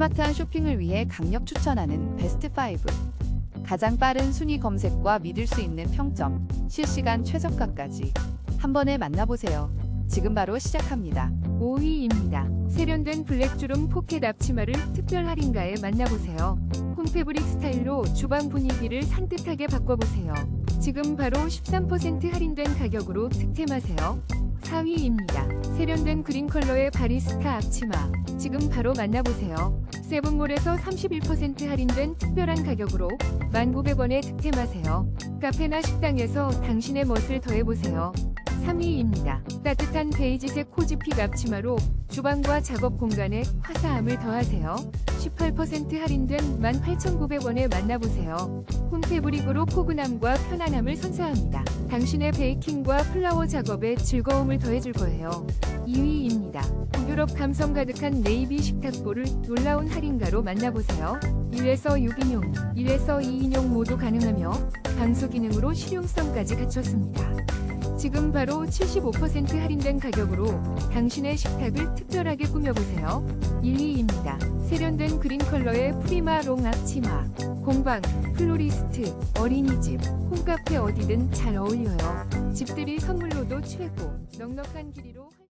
스마트한 쇼핑을 위해 강력 추천하는 베스트 5. 가장 빠른 순위 검색과 믿을 수 있는 평점, 실시간 최저가까지 한 번에 만나보세요. 지금 바로 시작합니다. 5위입니다. 세련된 블랙주름 포켓 앞치마를 특별 할인가에 만나보세요. 홈페브릭 스타일로 주방 분위기를 산뜻하게 바꿔보세요. 지금 바로 13% 할인된 가격으로 득템하세요. 4위입니다. 세련된 그린 컬러의 바리스타 앞치마. 지금 바로 만나보세요. 세븐몰에서 31% 할인된 특별한 가격으로 1,900원에 득템하세요. 카페나 식당에서 당신의 멋을 더해보세요. 3위입니다. 따뜻한 베이지색 코지픽 앞치마로 주방과 작업 공간에 화사함을 더하세요. 18% 할인된 18,900원에 만나보세요. 홈페브릭으로 포근함과 편안함을 선사합니다. 당신의 베이킹과 플라워 작업에 즐거움을 더해줄 거예요. 2위입니다. 유럽 감성 가득한 네이비 식탁보를 놀라운 할인가로 만나보세요. 1에서 6인용, 1에서 2인용 모두 가능하며 방수 기능으로 실용성까지 갖췄습니다. 지금 바로 75% 할인된 가격으로 당신의 식탁을 특별하게 꾸며보세요. 1위입니다. 세련된 그린 컬러의 프리마 롱 앞치마. 공방, 플로리스트, 어린이집, 홈카페 어디든 잘 어울려요. 집들이 선물로도 최고. 넉넉한 길이로 활-